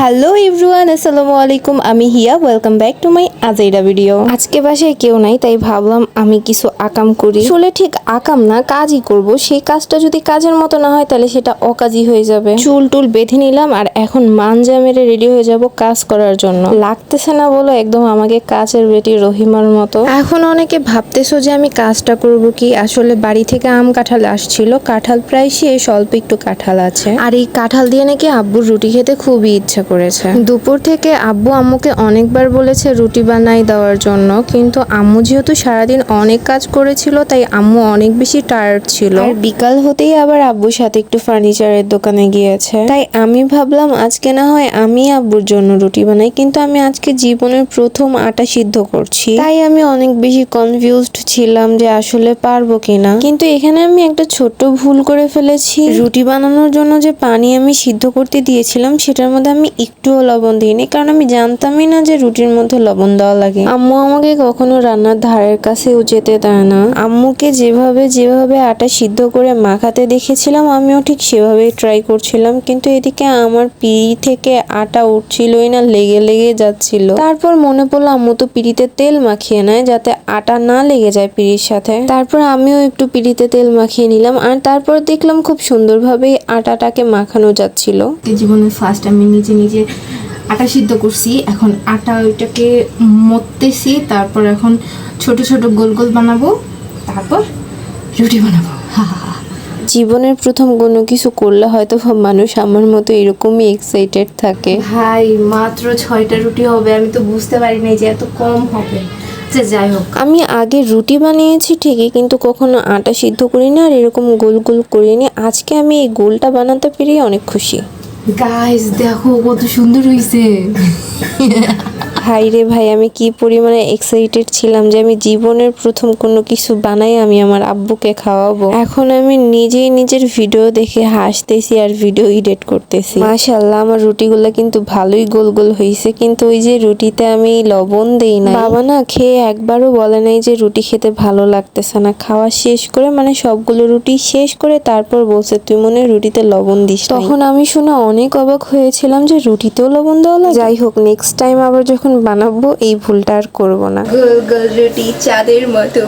Hello everyone আসসালামু আলাইকুম আমি Hiya welcome back to my আজাইরা ভিডিও আজকে বাসায় কেউ নাই, তাই ভাবলাম আমি কিছু আকাম করি। আসলে ঠিক আকাম না, কাজই করব। সেই কাজটা যদি কাজের মতো না হয়, তাহলে সেটা অকাজই হয়ে যাবে। চুল টুল বেঁধে নিলাম আর এখন মানজা মেরে রেডি হয়ে যাব কাজ করার জন্য। লাগতেছে না বলো, একদম আমাকে কাজের বেটি রহিমার মতো। এখন অনেকে ভাবতেছো যে আমি কাজটা করব কি? আসলে বাড়ি থেকে আম কাঁঠাল আসছিল। কাঁঠাল প্রায় শেষ, অল্প একটু কাঁঠাল আছে। আর এই কাঁঠাল দিয়ে নাকি আব্বুর রুটি খেতে খুবই ইচ্ছা করেছে। দুপুর থেকে আব্বু আম্মুকে অনেকবার বলেছে রুটি বানাই দেওয়ার জন্য কিন্তু আম্মু যেহেতু সারাদিন অনেক কাজ করেছিল তাই আম্মু অনেক বেশি টায়ার্ড ছিল। আর বিকাল হতেই আবার আব্বুর সাথে একটু ফার্নিচারের দোকানে গিয়েছে। তাই আমি ভাবলাম আজকে না হয় আমি আব্বুর জন্য রুটি বানাই কিন্তু আমি আজকে জীবনের প্রথম আটা সিদ্ধ করছি। তাই আমি অনেক বেশি কনফিউজড ছিলাম যে আসলে পারব কিনা। কিন্তু এখানে আমি একটা ছোট্ট ভুল করে ফেলেছি। রুটি বানানোর জন্য যে পানি আমি সিদ্ধ করতে দিয়েছিলাম সেটার মধ্যে আমি একটুও লবণ দিইনি। কারণ আমি জানতামই না যে রুটির মধ্যে লবণ দেওয়া লাগে। আম্মু আমাকে কখনো রান্নার ধারের কাছেও যেতে দেয় না। আম্মুকে যেভাবে যেভাবে আটা সিদ্ধ করে মাখাতে দেখেছিলাম, আমিও ঠিক সেভাবেই ট্রাই করছিলাম। কিন্তু এদিকে আমার পিড়ি থেকে আটা উঠছিলই না, লেগে লেগে যাচ্ছিল। তারপর মনে পড়ল আম্মু তো পিড়িতে তেল মাখিয়ে নেয়, যাতে আটা না লেগে যায় পিড়ির সাথে। তারপর আমিও একটু পিড়িতে তেল মাখিয়ে নিলাম, আর তারপর দেখলাম খুব সুন্দরভাবেই আটাটাকে মাখানো যাচ্ছিল। জীবনের ফার্স্ট আমি নিজে নিজে আটা সিদ্ধ করছি এখন আটা ওইটাকে মত্তেছি তারপর এখন ছোট ছোট গোল গোল বানাবো তারপর রুটি বানাবো। হা হা হা। জীবনের প্রথম কোনো কিছু করলে হয়তো মানুষ আমার মতো এরকমই এক্সাইটেড থাকে। ভাই মাত্র ছয়টা রুটি হবে আমি তো বুঝতে পারি নাই যে এত কম হবে। আচ্ছা যাই হোক। আমি আগে রুটি বানিয়েছি ঠিকই কিন্তু কখনো আটা সিদ্ধ করিনি আর এরকম গোল গোল করিনি। আজকে আমি এই গোলটা বানাতে পেরে অনেক খুশি। গাইস দেখো কত সুন্দর হয়েছে ভাই রে ভাই আমি কি পরিমাণে এক্সাইটেড ছিলাম যে আমি জীবনের প্রথম কোনো কিছু বানাই আমি আমার আব্বুকে খাওয়াবো। এখন আমি নিজেই নিজের ভিডিও দেখে হাসতেছি আর ভিডিও এডিট করতেছি। মাশাল্লাহ আমার রুটিগুলো কিন্তু ভালোই গোল গোল হয়েছে কিন্তু ওই যে রুটিতে আমি লবণ দেই না বাবা না খেয়ে একবারও বলে নাই যে রুটি খেতে ভালো লাগতেছে না। খাওয়া শেষ করে মানে সবগুলো রুটি শেষ করে তারপর বলছে তুই মনে রুটিতে লবণ দিস তখন আমি শুনে অনেক অবাক হয়েছিলাম যে রুটিতেও লবণ দেওয়া লাগে। যাই হোক নেক্সট টাইম আবার যখন বানাবো, এই ভুলটা আর করব না। রুটি চাঁদের মতো।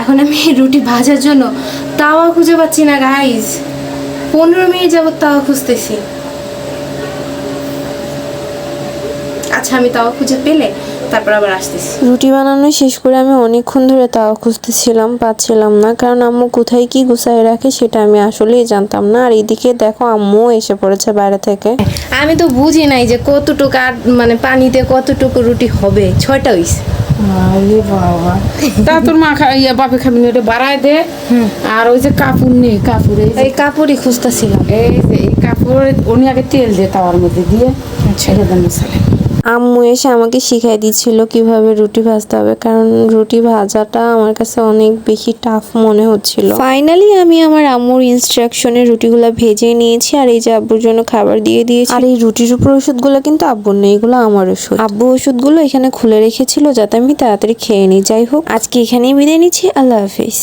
এখন আমি রুটি ভাজার জন্য তাওয়া খুঁজে পাচ্ছি না গাইজ পনেরো মিনিট যাব তাওয়া খুঁজতেছি। আচ্ছা আমি তাওয়া খুঁজে পেলে তারপর আবার আসতেছি। রুটি বানানো শেষ করে আমি অনেকক্ষণ ধরে তাওয়া খুঁজতেছিলাম পাচ্ছিলাম না। কারণ আম্মু কোথায় কি গুছাই রাখে সেটা আমি আসলেই জানতাম না। আর এদিকে দেখো আম্মু এসে পড়েছে বাইরে থেকে। আমি তো বুঝি নাই যে কতটুকু আর মানে পানিতে কতটুকু রুটি হবে। ছয়টা হইছে। আরে বাবা। তা তোর মা খা ইয়া বাপে খাবি না ওটা বাড়ায় দে। আর ওই যে কাপড় নেই কাপড় এই কাপড়ই খুঁজতেছিলাম। এই যে এই কাপড় উনি আগে তেল দে তাওয়ার মধ্যে দিয়ে। ছেড়ে দেন মশালা। আম্মু এসে আমাকে শিখাই দিচ্ছিল কীভাবে রুটি ভাজতে হবে কারণ রুটি ভাজাটা আমার কাছে অনেক বেশি টাফ মনে হচ্ছিল। ফাইনালি আমি আমার আম্মুর ইনস্ট্রাকশনে রুটিগুলো ভেজে নিয়েছি আর এই যে আব্বুর জন্য খাবার দিয়ে দিয়েছি। আর এই রুটির উপর ওষুধগুলো কিন্তু আব্বুর নেই এগুলো আমার ওষুধ। আব্বু ওষুধগুলো এখানে খুলে রেখেছিল যাতে আমি তাড়াতাড়ি খেয়ে নিই। যাই হোক আজকে এখানেই বিদায় নিচ্ছি। আল্লাহ হাফিজ।